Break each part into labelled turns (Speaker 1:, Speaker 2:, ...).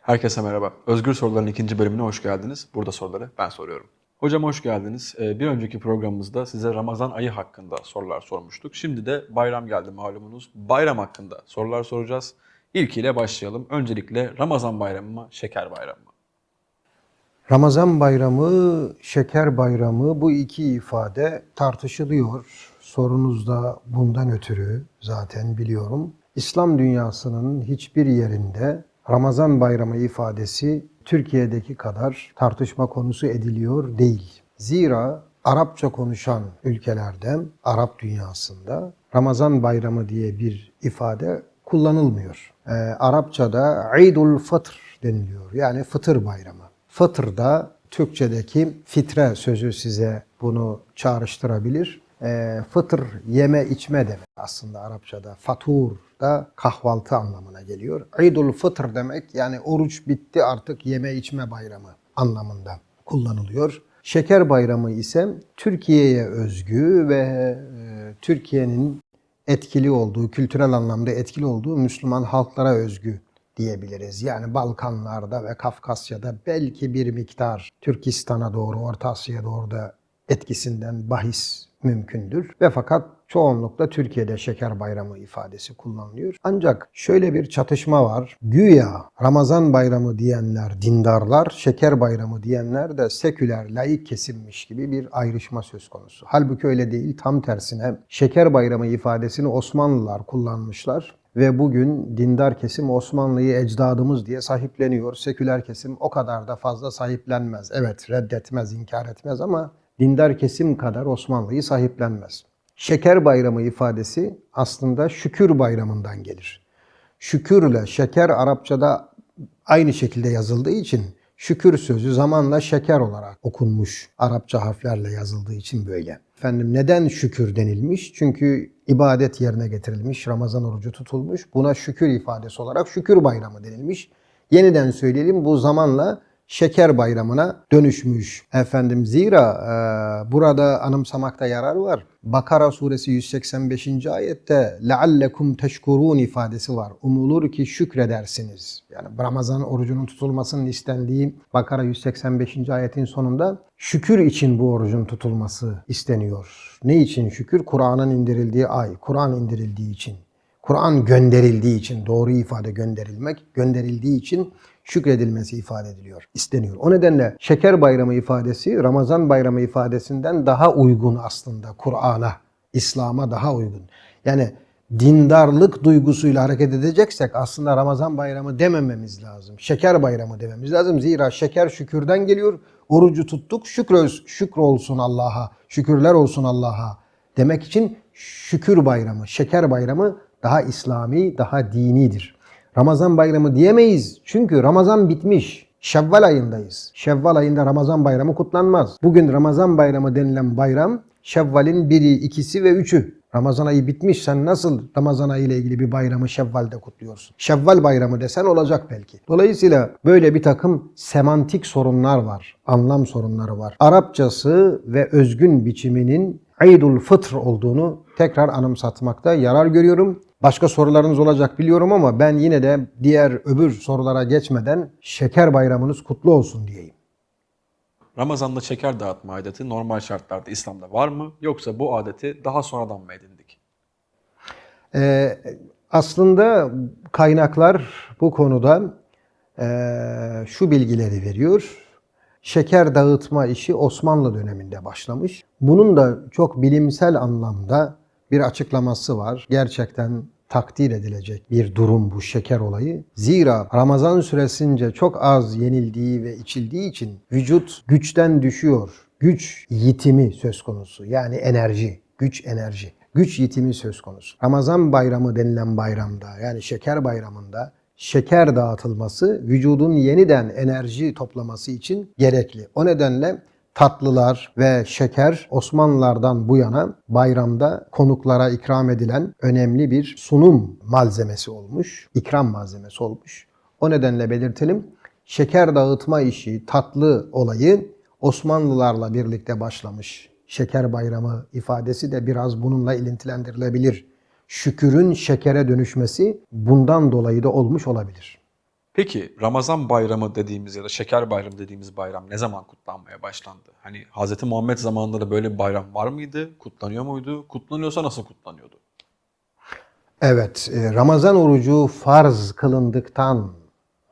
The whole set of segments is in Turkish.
Speaker 1: Herkese merhaba. Özgür Soruların ikinci bölümüne hoş geldiniz. Burada soruları ben soruyorum. Hocam hoş geldiniz. Ee, Bir önceki programımızda size Ramazan ayı hakkında sorular sormuştuk. Şimdi de bayram geldi malumunuz. Bayram hakkında sorular soracağız. İlkiyle başlayalım. Öncelikle Ramazan bayramı mı, şeker bayramı mı?
Speaker 2: Ramazan bayramı, şeker bayramı bu iki ifade tartışılıyor. Sorunuz da bundan ötürü zaten biliyorum. İslam dünyasının hiçbir yerinde Ramazan bayramı ifadesi Türkiye'deki kadar tartışma konusu ediliyor değil. Zira Arapça konuşan ülkelerde, Arap dünyasında Ramazan bayramı diye bir ifade kullanılmıyor. Ee, Arapçada İdul Fıtr deniliyor. Yani fıtır bayramı. Fıtır da Türkçedeki fitre sözü size bunu çağrıştırabilir. E, fıtır yeme içme demek aslında Arapçada. Fatur da kahvaltı anlamına geliyor. İdul Fıtr demek yani oruç bitti artık yeme içme bayramı anlamında kullanılıyor. Şeker bayramı ise Türkiye'ye özgü ve e, Türkiye'nin etkili olduğu, kültürel anlamda etkili olduğu Müslüman halklara özgü diyebiliriz. Yani Balkanlarda ve Kafkasya'da belki bir miktar Türkistan'a doğru, Orta Asya'ya doğru da etkisinden bahis mümkündür. Ve fakat çoğunlukla Türkiye'de şeker bayramı ifadesi kullanılıyor. Ancak şöyle bir çatışma var. Güya Ramazan bayramı diyenler dindarlar, şeker bayramı diyenler de seküler, laik kesimmiş gibi bir ayrışma söz konusu. Halbuki öyle değil, tam tersine şeker bayramı ifadesini Osmanlılar kullanmışlar ve bugün dindar kesim Osmanlı'yı ecdadımız diye sahipleniyor. Seküler kesim o kadar da fazla sahiplenmez. Evet reddetmez, inkar etmez ama dindar kesim kadar Osmanlı'yı sahiplenmez. Şeker bayramı ifadesi aslında şükür bayramından gelir. Şükürle şeker Arapçada aynı şekilde yazıldığı için şükür sözü zamanla şeker olarak okunmuş. Arapça harflerle yazıldığı için böyle. Efendim neden şükür denilmiş? Çünkü ibadet yerine getirilmiş, Ramazan orucu tutulmuş. Buna şükür ifadesi olarak şükür bayramı denilmiş. Yeniden söyleyelim bu zamanla şeker bayramına dönüşmüş. Efendim zira e, burada anımsamakta yarar var. Bakara suresi 185. ayette leallekum teşkurun ifadesi var. Umulur ki şükredersiniz. Yani Ramazan orucunun tutulmasının istendiği Bakara 185. ayetin sonunda şükür için bu orucun tutulması isteniyor. Ne için şükür? Kur'an'ın indirildiği ay, Kur'an indirildiği için. Kur'an gönderildiği için, doğru ifade gönderilmek, gönderildiği için şükredilmesi ifade ediliyor, isteniyor. O nedenle şeker bayramı ifadesi Ramazan bayramı ifadesinden daha uygun aslında Kur'an'a, İslam'a daha uygun. Yani dindarlık duygusuyla hareket edeceksek aslında Ramazan bayramı demememiz lazım. Şeker bayramı dememiz lazım. Zira şeker şükürden geliyor. Orucu tuttuk. Şükür, şükür olsun Allah'a. Şükürler olsun Allah'a. Demek için şükür bayramı, şeker bayramı daha İslami, daha dinidir. Ramazan bayramı diyemeyiz. Çünkü Ramazan bitmiş. Şevval ayındayız. Şevval ayında Ramazan bayramı kutlanmaz. Bugün Ramazan bayramı denilen bayram Şevval'in biri, ikisi ve üçü. Ramazan ayı bitmiş. Sen nasıl Ramazan ayı ile ilgili bir bayramı Şevval'de kutluyorsun? Şevval bayramı desen olacak belki. Dolayısıyla böyle bir takım semantik sorunlar var. Anlam sorunları var. Arapçası ve özgün biçiminin İdul Fıtr olduğunu tekrar anımsatmakta yarar görüyorum. Başka sorularınız olacak biliyorum ama ben yine de diğer öbür sorulara geçmeden şeker bayramınız kutlu olsun diyeyim.
Speaker 1: Ramazan'da şeker dağıtma adeti normal şartlarda İslam'da var mı? Yoksa bu adeti daha sonradan mı edindik?
Speaker 2: Ee, aslında kaynaklar bu konuda ee, şu bilgileri veriyor. Şeker dağıtma işi Osmanlı döneminde başlamış. Bunun da çok bilimsel anlamda bir açıklaması var. Gerçekten takdir edilecek bir durum bu şeker olayı. Zira Ramazan süresince çok az yenildiği ve içildiği için vücut güçten düşüyor. Güç yitimi söz konusu. Yani enerji, güç enerji. Güç yitimi söz konusu. Ramazan bayramı denilen bayramda yani şeker bayramında şeker dağıtılması vücudun yeniden enerji toplaması için gerekli. O nedenle tatlılar ve şeker Osmanlılardan bu yana bayramda konuklara ikram edilen önemli bir sunum malzemesi olmuş, ikram malzemesi olmuş. O nedenle belirtelim. Şeker dağıtma işi, tatlı olayı Osmanlılarla birlikte başlamış. Şeker bayramı ifadesi de biraz bununla ilintilendirilebilir. Şükürün şekere dönüşmesi bundan dolayı da olmuş olabilir.
Speaker 1: Peki Ramazan bayramı dediğimiz ya da şeker bayramı dediğimiz bayram ne zaman kutlanmaya başlandı? Hani Hz. Muhammed zamanında da böyle bir bayram var mıydı? Kutlanıyor muydu? Kutlanıyorsa nasıl kutlanıyordu?
Speaker 2: Evet, e, Ramazan orucu farz kılındıktan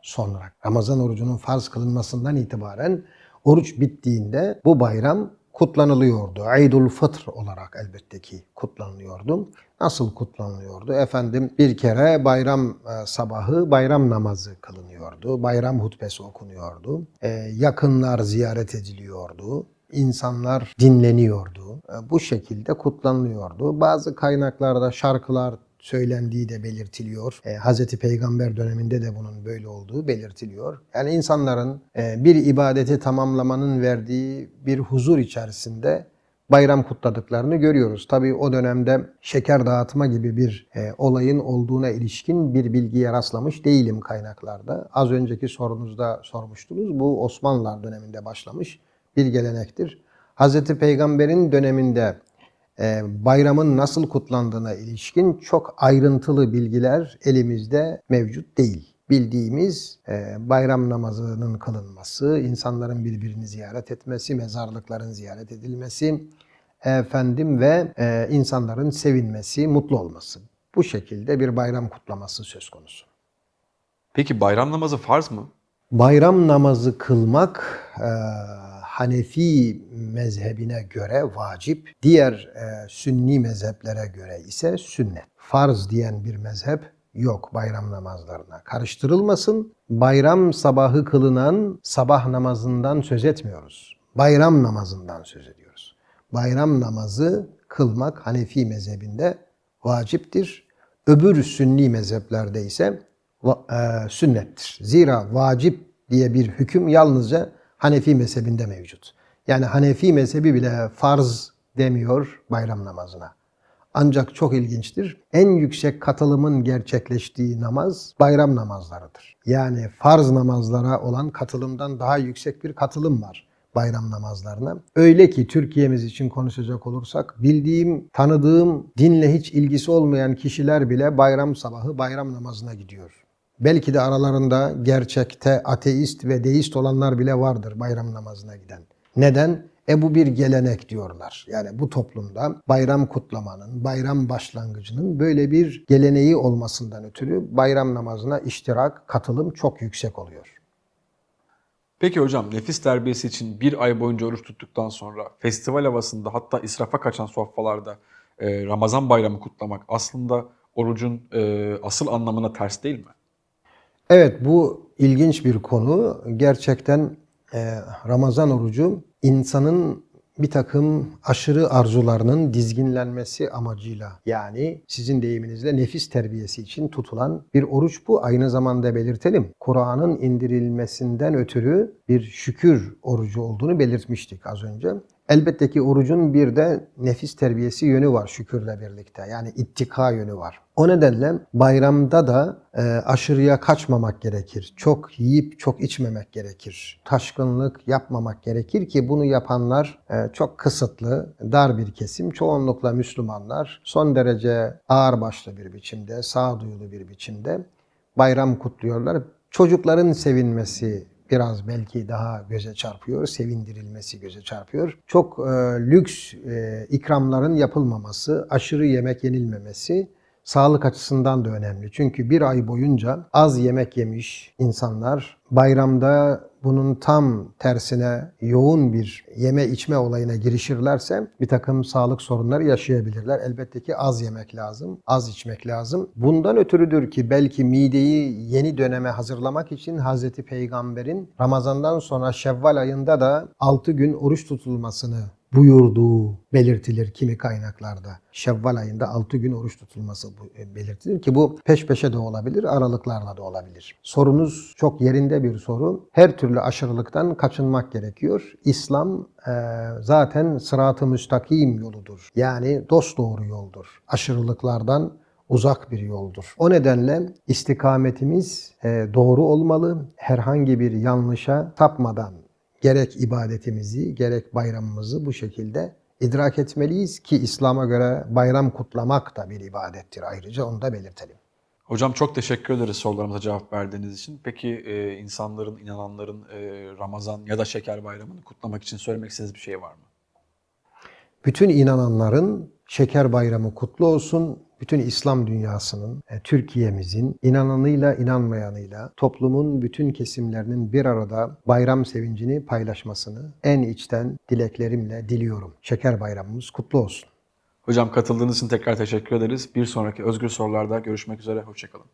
Speaker 2: sonra, Ramazan orucunun farz kılınmasından itibaren oruç bittiğinde bu bayram kutlanılıyordu. Eidul Fıtr olarak elbette ki kutlanılıyordu. Nasıl kutlanılıyordu? Efendim bir kere bayram e, sabahı bayram namazı kılınıyordu. Bayram hutbesi okunuyordu. E, yakınlar ziyaret ediliyordu. İnsanlar dinleniyordu. E, Bu şekilde kutlanılıyordu. Bazı kaynaklarda şarkılar söylendiği de belirtiliyor. E, Hazreti Peygamber döneminde de bunun böyle olduğu belirtiliyor. Yani insanların e, bir ibadeti tamamlamanın verdiği bir huzur içerisinde bayram kutladıklarını görüyoruz. Tabii o dönemde şeker dağıtma gibi bir e, olayın olduğuna ilişkin bir bilgiye rastlamış değilim kaynaklarda. Az önceki sorunuzda sormuştunuz. Bu Osmanlılar döneminde başlamış bir gelenektir. Hazreti Peygamber'in döneminde bayramın nasıl kutlandığına ilişkin çok ayrıntılı bilgiler elimizde mevcut değil. Bildiğimiz e, bayram namazının kılınması, insanların birbirini ziyaret etmesi, mezarlıkların ziyaret edilmesi, efendim ve e, insanların sevinmesi, mutlu olması. Bu şekilde bir bayram kutlaması söz konusu.
Speaker 1: Peki bayram namazı farz mı?
Speaker 2: Bayram namazı kılmak e, Hanefi mezhebine göre vacip, diğer e, sünni mezheplere göre ise sünnet. Farz diyen bir mezhep yok bayram namazlarına. Karıştırılmasın. Bayram sabahı kılınan sabah namazından söz etmiyoruz. Bayram namazından söz ediyoruz. Bayram namazı kılmak Hanefi mezhebinde vaciptir. Öbür sünni mezheplerde ise e, sünnettir. Zira vacip diye bir hüküm yalnızca Hanefi mezhebinde mevcut. Yani Hanefi mezhebi bile farz demiyor bayram namazına. Ancak çok ilginçtir. En yüksek katılımın gerçekleştiği namaz bayram namazlarıdır. Yani farz namazlara olan katılımdan daha yüksek bir katılım var bayram namazlarına. Öyle ki Türkiye'miz için konuşacak olursak bildiğim, tanıdığım, dinle hiç ilgisi olmayan kişiler bile bayram sabahı bayram namazına gidiyor. Belki de aralarında gerçekte ateist ve deist olanlar bile vardır bayram namazına giden. Neden? E bu bir gelenek diyorlar. Yani bu toplumda bayram kutlamanın, bayram başlangıcının böyle bir geleneği olmasından ötürü bayram namazına iştirak, katılım çok yüksek oluyor.
Speaker 1: Peki hocam nefis terbiyesi için bir ay boyunca oruç tuttuktan sonra festival havasında hatta israfa kaçan sofralarda e, Ramazan bayramı kutlamak aslında orucun e, asıl anlamına ters değil mi?
Speaker 2: Evet bu ilginç bir konu. Gerçekten e, Ramazan orucu insanın bir takım aşırı arzularının dizginlenmesi amacıyla yani sizin deyiminizle nefis terbiyesi için tutulan bir oruç bu. Aynı zamanda belirtelim. Kur'an'ın indirilmesinden ötürü bir şükür orucu olduğunu belirtmiştik az önce. Elbette ki orucun bir de nefis terbiyesi yönü var şükürle birlikte. Yani ittika yönü var. O nedenle bayramda da e, aşırıya kaçmamak gerekir. Çok yiyip çok içmemek gerekir. Taşkınlık yapmamak gerekir ki bunu yapanlar e, çok kısıtlı, dar bir kesim. Çoğunlukla Müslümanlar son derece ağırbaşlı bir biçimde, sağduyulu bir biçimde bayram kutluyorlar. Çocukların sevinmesi biraz belki daha göze çarpıyor, sevindirilmesi göze çarpıyor. Çok e, lüks e, ikramların yapılmaması, aşırı yemek yenilmemesi sağlık açısından da önemli. Çünkü bir ay boyunca az yemek yemiş insanlar bayramda bunun tam tersine yoğun bir yeme içme olayına girişirlerse bir takım sağlık sorunları yaşayabilirler. Elbette ki az yemek lazım, az içmek lazım. Bundan ötürüdür ki belki mideyi yeni döneme hazırlamak için Hazreti Peygamber'in Ramazan'dan sonra Şevval ayında da 6 gün oruç tutulmasını buyurduğu belirtilir kimi kaynaklarda. Şevval ayında 6 gün oruç tutulması e, belirtilir ki bu peş peşe de olabilir, aralıklarla da olabilir. Sorunuz çok yerinde bir soru. Her türlü aşırılıktan kaçınmak gerekiyor. İslam e, zaten sırat-ı müstakim yoludur. Yani dosdoğru yoldur. Aşırılıklardan uzak bir yoldur. O nedenle istikametimiz e, doğru olmalı. Herhangi bir yanlışa tapmadan gerek ibadetimizi gerek bayramımızı bu şekilde idrak etmeliyiz ki İslam'a göre bayram kutlamak da bir ibadettir ayrıca onu da belirtelim.
Speaker 1: Hocam çok teşekkür ederiz sorularımıza cevap verdiğiniz için. Peki e, insanların, inananların e, Ramazan ya da Şeker Bayramı'nı kutlamak için söylemek istediğiniz bir şey var mı?
Speaker 2: Bütün inananların Şeker Bayramı kutlu olsun. Bütün İslam dünyasının, e, Türkiye'mizin inananıyla inanmayanıyla toplumun bütün kesimlerinin bir arada bayram sevincini paylaşmasını en içten dileklerimle diliyorum. Şeker Bayramımız kutlu olsun.
Speaker 1: Hocam katıldığınız için tekrar teşekkür ederiz. Bir sonraki Özgür Sorular'da görüşmek üzere. Hoşçakalın.